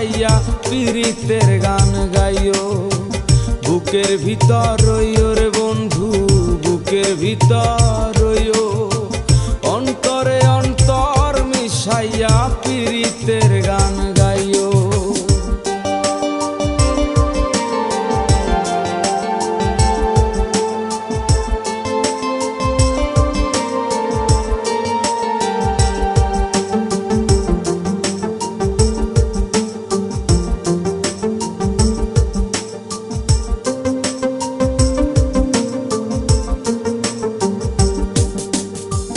মিশাইয়া পীড়িতের গান গাইও। বুকের ভিতর রইও রে বন্ধু বুকের ভিতর রইও।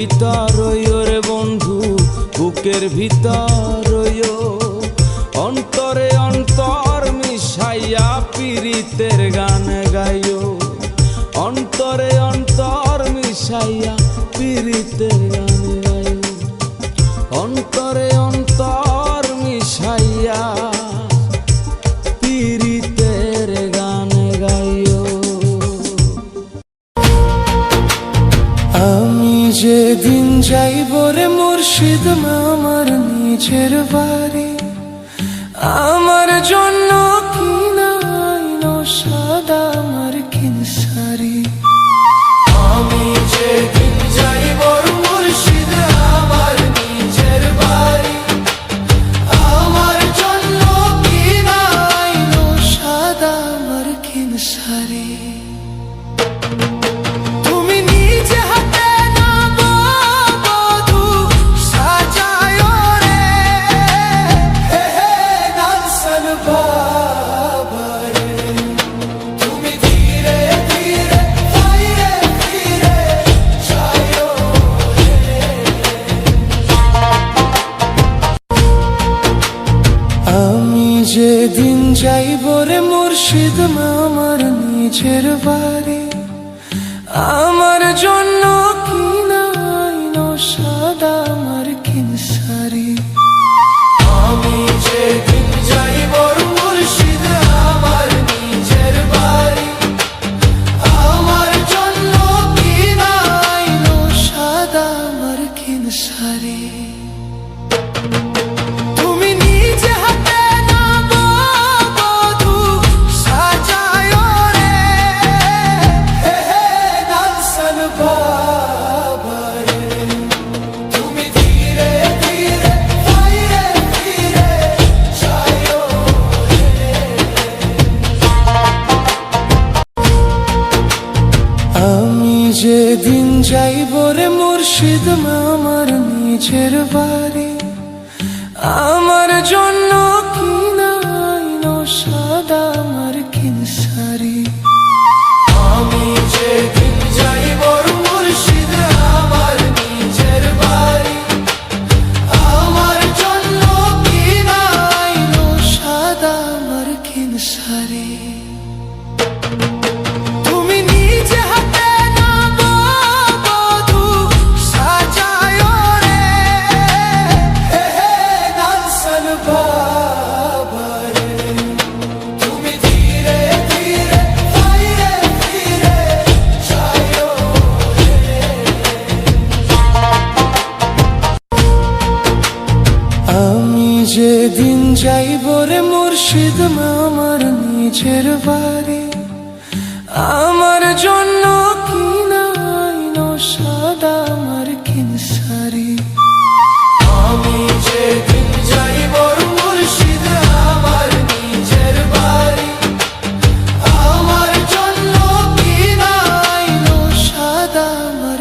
ভিতর রে বন্ধু, বুকের ভিতর অন্তরে অন্তর মিশাইয়া পীড়িতের গান গাইও। অন্তরে অন্তর মিশাইয়া পীড়িতের গান গাইও। অন্তরে অন্তর যাইব রে মুর্শিদ আমার নিজের বাড়ি। আমার জন্য যাইব রে মুর্শিদ আমার নিজের বাড়ি। আমার জন্য যাইব রে মুর্শিদ আমার নিজের বাড়ি। আমার জন্য যাইব রে মুর্শিদ মামার নিজের বাড়ি। আমার জন্য কিনাই সাদা আমার আমি আমার নিজের বাড়ি। আমার জন্য কিনাই সাদা আমার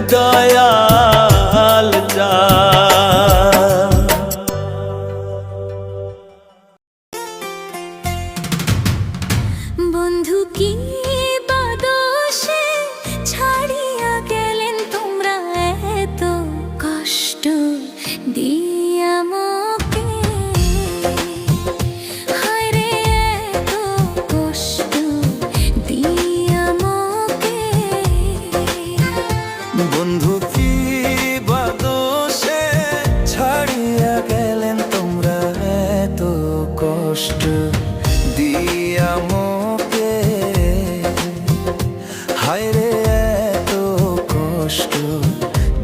দয়া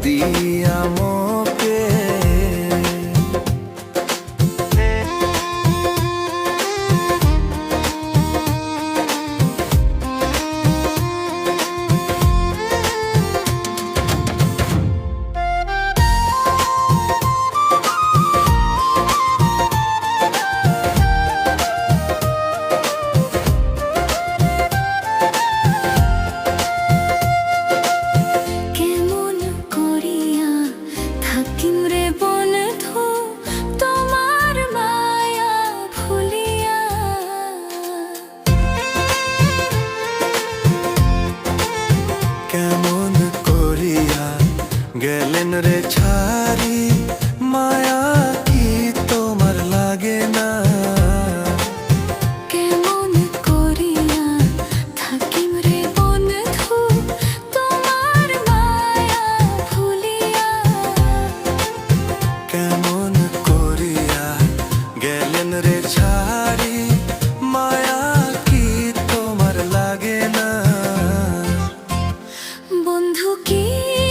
দিয়া মোকে বন্ধু